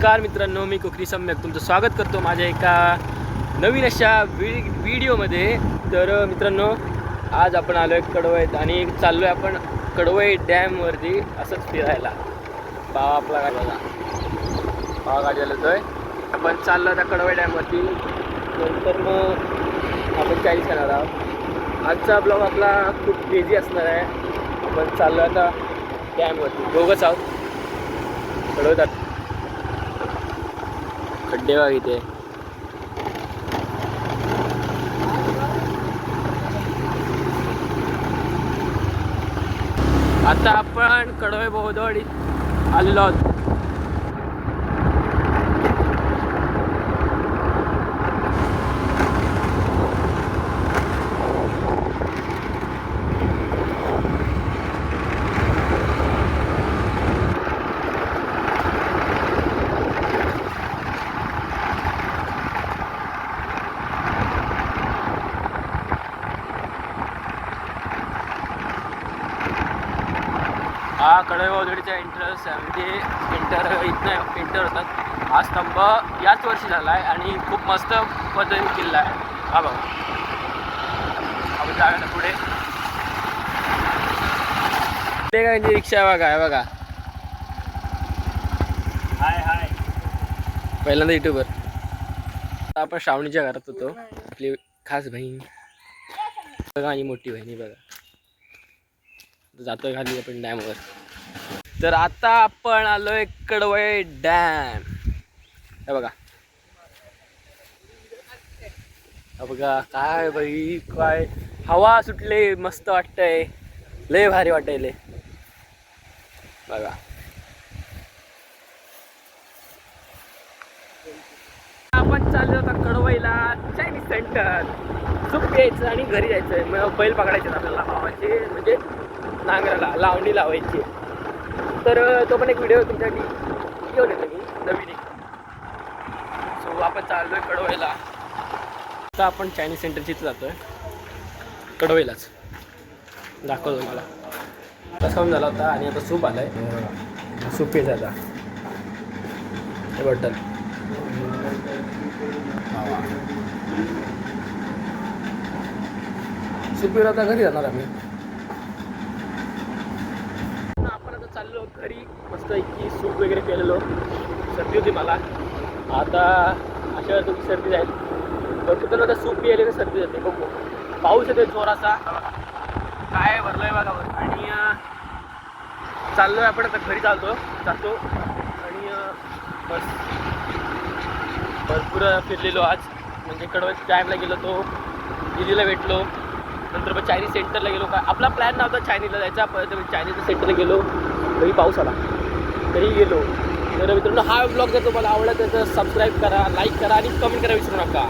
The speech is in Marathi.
नमस्कार मित्रांनो मी कोकणी सम्यक तुमचं स्वागत करतो माझ्या एका नवीन अशा व्हि व्हिडिओमध्ये. तर मित्रांनो आज आपण आलो आहे कडवईत आणि चाललो आहे आपण कडवई डॅमवरती असंच फिरायला. भावा आपला गाडी बघा भावा गाडीला येतोय आपण चाललो आता कडवई डॅमवरती. नंतर मग आपण चाळीस करणार आहोत. आजचा ब्लॉग आपला खूप बिझी असणार आहे. आपण चाललो आता डॅमवरती. दोघंच आहोत. कडवतात खड्डे बघ इथे आता आपण कडवे बहुदवाडीत आलेलो आहोत हा कडवे बहुदवाडीचा एंट्रन्स आहे म्हणजे एंटर इथनं एंटर होतात. हा स्तंभ याच वर्षी झाला आहे आणि खूप मस्त पद्धतीने किल्ला आहे. हा बघा. आपण जाऊया ना पुढे. ते काय म्हणजे रिक्षा बघा आहे बघा. हाय हाय. पहिल्यांदा युट्यूबर आपण श्रावणीच्या घरात होतो. आपली खास बहीण. बघा आणि मोठी बहिणी बघा. जातोय खाली आपण डॅमवर. तर आता आपण आलोय कडवळे डॅम. हे बघा. बघा काय बाई काय? हवा सुटले मस्त वाटतंय. लय भारी वाटायले बघा. आपण चाललो आता कडवईला चायनीज सेंटर सूप घ्यायचं आणि घरी जायचंय. मग बैल पकडायचे आपल्याला. लावायचे म्हणजे, म्हणजे नांगराला लावणी लावायची. तर तो पण एक व्हिडिओ तुमच्यासाठी घेऊन येतो मी नवीन एक. सो आपण चाललो आहे कडवईला आता आपण चायनीज सेंटरची जातो आहे कडवईलाच दाखवतो मला कसा होऊन झाला होता आणि आता सूप आलाय. सूप घ्यायचं आता. हे बॉटल सुपीवर आता घरी जाणार आम्ही आपण आता चाललो घरी मस्त इतकी सूप वगैरे केलेलो सर्दी होती मला. आता अशा वेळेस तुमची सर्दी जाईल. भरपूर तर आता सूप पियाले तर सर्दी जाते. बघू. पाऊस येते जोराचा. काय भरलंय बघा आणि चाललो चाललोय आपण आता घरी चालतो. जातो. आणि बस. भरपूर फिरलेलो आज. म्हणजे कडवत टाईमला गेलो तो. दिल्लीला भेटलो. नंतर मग चायनीज सेंटरला गेलो. का आपला प्लॅन नव्हता चायनीजला जायचा. पण चायनीज सेंटरला गेलो. तरी पाऊस आला. तरी गेलो. तर मित्रांनो हा ब्लॉग जर तुम्हाला आवडला तर सबस्क्राईब करा लाईक करा आणि कमेंट करा विसरू नका.